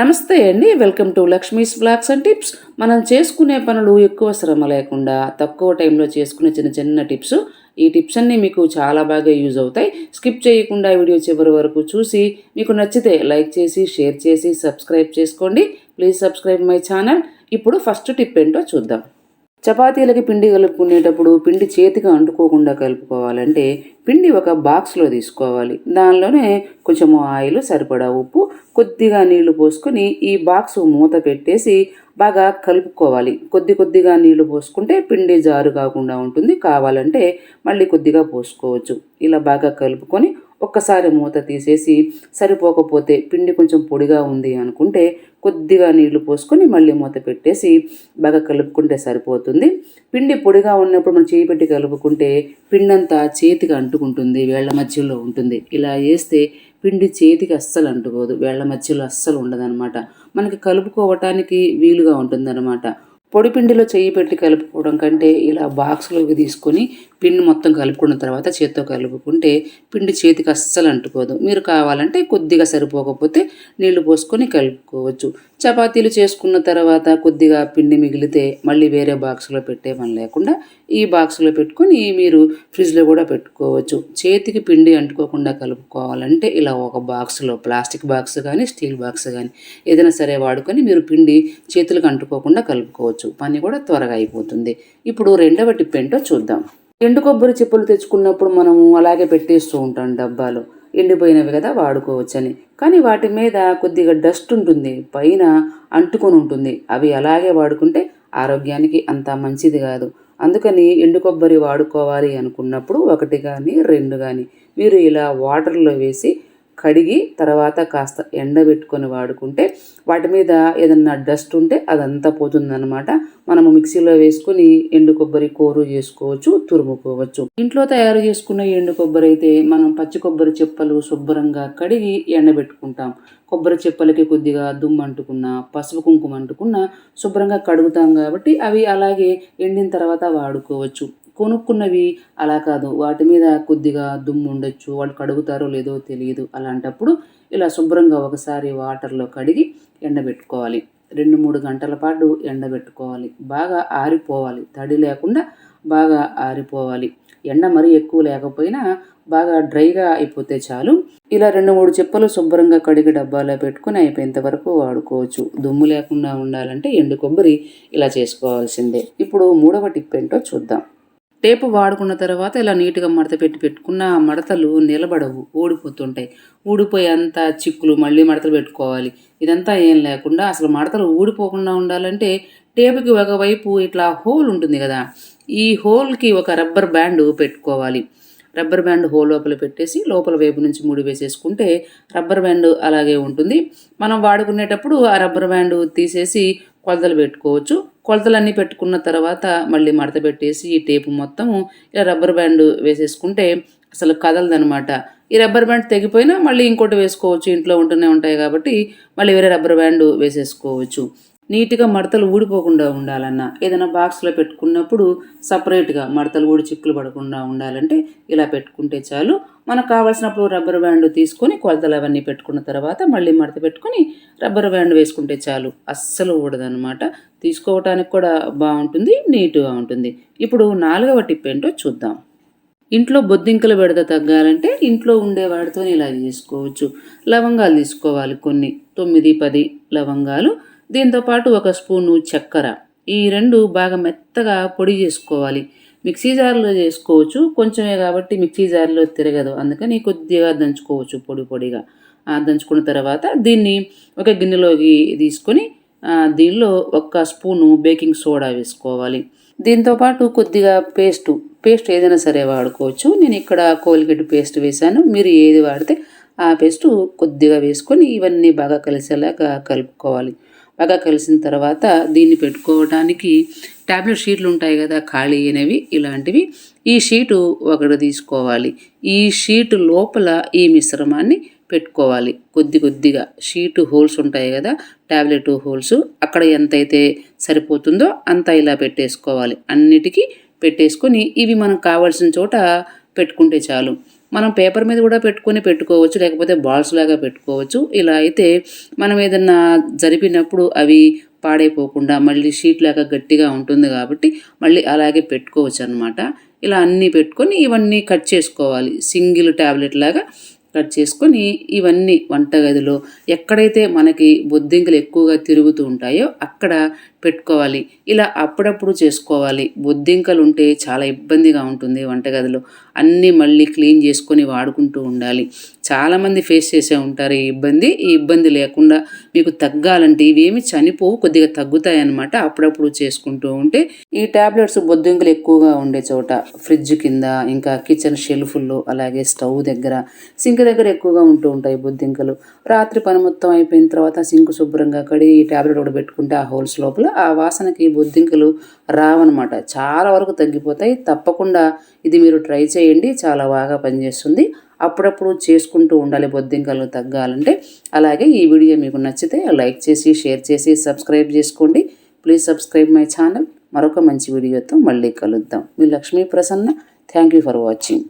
నమస్తే అండి welcome to Lakshmi's blogs and tips. మనం చేసుకునే పనులు ఎక్కువ శ్రమ లేకుండా తక్కువ టైంలో చేసుకునే చిన్న చిన్న టిప్స్. ఈ టిప్స్ అన్నీ మీకు చాలా బాగా యూజ్ అవుతాయి. స్కిప్ చేయకుండా వీడియో చివరి వరకు చూసి మీకు నచ్చితే లైక్ చేసి షేర్ చేసి సబ్స్క్రైబ్ చేసుకోండి. Please subscribe my channel. ఇప్పుడు ఫస్ట్ టిప్ ఏంటో చూద్దాం. చపాతీలకి పిండి కలుపుకునేటప్పుడు పిండి చేతికి అంటుకోకుండా కలుపుకోవాలంటే పిండి ఒక బాక్స్లో తీసుకోవాలి. దానిలోనే కొంచెము ఆయిల్ సరిపడా ఉప్పు కొద్దిగా నీళ్ళు పోసుకొని ఈ బాక్స్ మూత పెట్టేసి బాగా కలుపుకోవాలి. కొద్ది కొద్దిగా నీళ్ళు పోసుకుంటే పిండి జారు కాకుండా ఉంటుంది. కావాలంటే మళ్ళీ కొద్దిగా పోసుకోవచ్చు. ఇలా బాగా కలుపుకొని ఒక్కసారి మూత తీసేసి సరిపోకపోతే పిండి కొంచెం పొడిగా ఉంది అనుకుంటే కొద్దిగా నీళ్ళు పోసుకొని మళ్ళీ మూత పెట్టేసి బాగా కలుపుకుంటే సరిపోతుంది. పిండి పొడిగా ఉన్నప్పుడు మనం చేయి పెట్టి కలుపుకుంటే పిండి అంతా చేతికి అంటుకుంటుంది వేళ్ళ మధ్యలో ఉంటుంది. ఇలా వేస్తే పిండి చేతికి అస్సలు అంటుకోదు వేళ్ళ మధ్యలో అస్సలు ఉండదన్నమాట. మనకి కలుపుకోవటానికి వీలుగా ఉంటుందన్నమాట. పొడిపిండిలో చెయ్యి పెట్టి కలుపుకోవడం కంటే ఇలా బాక్స్లోకి తీసుకొని పిండి మొత్తం కలుపుకున్న తర్వాత చేత్తో కలుపుకుంటే పిండి చేతికి అస్సలు అంటుకోదు. మీరు కావాలంటే కొద్దిగా సరిపోకపోతే నీళ్ళు పోసుకొని కలుపుకోవచ్చు. చపాతీలు చేసుకున్న తర్వాత కొద్దిగా పిండి మిగిలితే మళ్ళీ వేరే బాక్స్లో పెట్టే పని లేకుండా ఈ బాక్స్లో పెట్టుకొని మీరు ఫ్రిడ్జ్లో కూడా పెట్టుకోవచ్చు. చేతికి పిండి అంటుకోకుండా కలుపుకోవాలంటే ఇలా ఒక బాక్స్లో ప్లాస్టిక్ బాక్స్ కానీ స్టీల్ బాక్స్ కానీ ఏదైనా సరే వాడుకొని మీరు పిండి చేతులకు అంటుకోకుండా కలుపుకోవచ్చు. పని కూడా త్వరగా అయిపోతుంది. ఇప్పుడు రెండవ టిప్ ఏంటో చూద్దాం. ఎండు కొబ్బరి చెప్పులు తెచ్చుకున్నప్పుడు మనము అలాగే పెట్టేస్తూ ఉంటాం డబ్బాలో. ఎండిపోయినవి కదా వాడుకోవచ్చని. కానీ వాటి మీద కొద్దిగా డస్ట్ ఉంటుంది పైన అంటుకొని ఉంటుంది. అవి అలాగే వాడుకుంటే ఆరోగ్యానికి అంత మంచిది కాదు. అందుకని ఎండు కొబ్బరి వాడుకోవాలి అనుకున్నప్పుడు ఒకటి కానీ రెండు కానీ మీరు ఇలా వాటర్లో వేసి కడిగి తర్వాత కాస్త ఎండబెట్టుకొని వాడుకుంటే వాటి మీద ఏదన్నా డస్ట్ ఉంటే అదంతా పోతుందన్నమాట. మనము మిక్సీలో వేసుకుని ఎండు కొబ్బరి కూర చేసుకోవచ్చు తురుముకోవచ్చు. ఇంట్లో తయారు చేసుకున్న ఎండు కొబ్బరి అయితే మనం పచ్చి కొబ్బరి చెప్పలు శుభ్రంగా కడిగి ఎండబెట్టుకుంటాం కొబ్బరి చెప్పలకి కొద్దిగా దుమ్ము అంటుకున్న పసుపు కుంకుమ అంటుకున్న శుభ్రంగా కడుగుతాం కాబట్టి అవి అలాగే ఎండిన తర్వాత వాడుకోవచ్చు. కొనుక్కున్నవి. అలా కాదు. వాటి మీద కొద్దిగా దుమ్ము ఉండొచ్చు. వాళ్ళు కడుగుతారో లేదో తెలియదు. అలాంటప్పుడు ఇలా శుభ్రంగా ఒకసారి వాటర్లో కడిగి ఎండబెట్టుకోవాలి. రెండు మూడు గంటల పాటు ఎండబెట్టుకోవాలి. బాగా ఆరిపోవాలి. తడి లేకుండా బాగా ఆరిపోవాలి. ఎండ మరీ ఎక్కువ లేకపోయినా బాగా డ్రైగా అయిపోతే చాలు. ఇలా రెండు మూడు చెప్పులు శుభ్రంగా కడిగి డబ్బాలో పెట్టుకుని అయిపోయేంత వరకు వాడుకోవచ్చు. దుమ్ము లేకుండా ఉండాలంటే ఎండు కొబ్బరి ఇలా చేసుకోవాల్సిందే. ఇప్పుడు మూడవ టిప్ ఏంటో చూద్దాం. టేపు వాడుకున్న తర్వాత ఇలా నీట్గా మడత పెట్టి పెట్టుకున్న మడతలు నిలబడవు ఊడిపోతుంటాయి. ఊడిపోయి అంతా చిక్కులు మళ్ళీ మడతలు పెట్టుకోవాలి. ఇదంతా ఏం లేకుండా అసలు మడతలు ఊడిపోకుండా ఉండాలంటే టేపుకి ఒకవైపు ఇట్లా హోల్ ఉంటుంది కదా ఈ హోల్కి ఒక రబ్బర్ బ్యాండ్ పెట్టుకోవాలి. రబ్బర్ బ్యాండ్ హోల్ లోపల పెట్టేసి లోపల వైపు నుంచి ముడి వేసేసుకుంటే రబ్బర్ బ్యాండ్ అలాగే ఉంటుంది. మనం వాడుకునేటప్పుడు ఆ రబ్బర్ బ్యాండ్ తీసేసి కొలతలు పెట్టుకోవచ్చు. కొలతలన్నీ పెట్టుకున్న తర్వాత మళ్ళీ మడత పెట్టేసి ఈ టేపు మొత్తము ఇలా రబ్బర్ బ్యాండ్ వేసేసుకుంటే అసలు కదలదనమాట ఈ రబ్బర్ బ్యాండ్ తెగిపోయినా మళ్ళీ ఇంకోటి వేసుకోవచ్చు ఇంట్లో ఉంటూనే ఉంటాయి కాబట్టి మళ్ళీ వేరే రబ్బర్ బ్యాండ్ వేసేసుకోవచ్చు. నీట్గా మడతలు ఊడిపోకుండా ఉండాలన్నా ఏదైనా బాక్స్లో పెట్టుకున్నప్పుడు సపరేట్గా మడతలు ఊడి చిక్కులు పడకుండా ఉండాలంటే ఇలా పెట్టుకుంటే చాలు. మనకు కావాల్సినప్పుడు రబ్బర్ బ్యాండ్ తీసుకొని కొలతలు అవన్నీ పెట్టుకున్న తర్వాత మళ్ళీ మడత పెట్టుకొని రబ్బర్ బ్యాండ్ వేసుకుంటే చాలు. అస్సలు ఊడదనమాట తీసుకోవటానికి కూడా బాగుంటుంది నీట్గా ఉంటుంది. ఇప్పుడు నాలుగవ టిప్ ఏంటో చూద్దాం. ఇంట్లో బొద్దింకల బెడద తగ్గాలంటే ఇంట్లో ఉండే వాడితో ఇలా చేసుకోవచ్చు లవంగాలు తీసుకోవాలి కొన్ని. తొమ్మిది పది లవంగాలు. దీంతోపాటు ఒక స్పూను చక్కెర. ఈ రెండు బాగా మెత్తగా పొడి చేసుకోవాలి. మిక్సీ జార్లో చేసుకోవచ్చు. కొంచెమే కాబట్టి మిక్సీ జార్లో తిరగదు. అందుకని కొద్దిగా దంచుకోవచ్చు పొడి పొడిగా. దంచుకున్న తర్వాత దీన్ని ఒక గిన్నెలోకి తీసుకొని దీనిలో ఒక స్పూను బేకింగ్ సోడా వేసుకోవాలి. దీంతోపాటు కొద్దిగా పేస్టు. పేస్ట్ ఏదైనా సరే వాడుకోవచ్చు. నేను ఇక్కడ కోల్గేట్ పేస్ట్ వేశాను. మీరు ఏది వాడితే ఆ పేస్ట్ కొద్దిగా వేసుకొని ఇవన్నీ బాగా కలిసేలాగా కలుపుకోవాలి. బాగా కలిసిన తర్వాత దీన్ని పెట్టుకోవడానికి ట్యాబ్లెట్ షీట్లు ఉంటాయి కదా ఖాళీ అయినవి ఇలాంటివి. ఈ షీటు ఒకటి తీసుకోవాలి. ఈ షీటు లోపల ఈ మిశ్రమాన్ని పెట్టుకోవాలి. కొద్ది కొద్దిగా షీటు హోల్స్ ఉంటాయి కదా ట్యాబ్లెట్ హోల్స్ అక్కడ ఎంతైతే సరిపోతుందో అంత ఇలా పెట్టేసుకోవాలి. అన్నిటికీ పెట్టేసుకొని ఇవి మనకు కావాల్సిన చోట పెట్టుకుంటే చాలు. మనం పేపర్ మీద కూడా పెట్టుకొని పెట్టుకోవచ్చు లేకపోతే బాల్స్ లాగా పెట్టుకోవచ్చు. ఇలా అయితే మనం ఏదన్నా జరిపినప్పుడు అవి పాడైపోకుండా మళ్ళీ షీట్ లాగా గట్టిగా ఉంటుంది కాబట్టి మళ్ళీ అలాగే పెట్టుకోవచ్చు అనమాట ఇలా అన్నీ పెట్టుకొని ఇవన్నీ కట్ చేసుకోవాలి. సింగిల్ ట్యాబ్లెట్ లాగా కట్ చేసుకొని ఇవన్నీ వంటగదిలో ఎక్కడైతే మనకి బొద్దింకలు ఎక్కువగా తిరుగుతూ ఉంటాయో అక్కడ పెట్టుకోవాలి. ఇలా అప్పుడప్పుడు చేసుకోవాలి. బొద్దింకలు ఉంటే చాలా ఇబ్బందిగా ఉంటుంది వంటగదిలో. అన్నీ మళ్ళీ క్లీన్ చేసుకొని వాడుకుంటూ ఉండాలి. చాలామంది ఫేస్ చేసే ఉంటారు ఈ ఇబ్బంది. ఈ ఇబ్బంది లేకుండా మీకు తగ్గాలంటే ఇవేమి చనిపోవు కొద్దిగా తగ్గుతాయి అన్నమాట అప్పుడప్పుడు చేసుకుంటూ ఉంటే. ఈ టాబ్లెట్స్ బొద్దింకలు ఎక్కువగా ఉండే చోట ఫ్రిడ్జ్ కింద ఇంకా కిచెన్ షెల్ఫుల్లో అలాగే స్టవ్ దగ్గర సింక్ దగ్గర ఎక్కువగా ఉంటూ ఉంటాయి బొద్దింకలు. రాత్రి పని మొత్తం అయిపోయిన తర్వాత సింక్ శుభ్రంగా కడిగి ఈ టాబ్లెట్ ఒకటి పెట్టుకుంటే ఆ హోల్స్ లోపల ఆ వాసనకి బొద్దింకలు రావన్నమాట. చాలా వరకు తగ్గిపోతాయి. తప్పకుండా ఇది మీరు ట్రై చేయండి. చాలా బాగా పనిచేస్తుంది. అప్పుడప్పుడు చేసుకుంటూ ఉండాలి బొద్దింకలు తగ్గాలంటే. అలాగే ఈ వీడియో మీకు నచ్చితే లైక్ చేసి షేర్ చేసి సబ్స్క్రైబ్ చేసుకోండి. Please subscribe my channel. మరొక మంచి వీడియోతో మళ్ళీ కలుద్దాం. మీ Lakshmi Prasanna. Thank you for watching.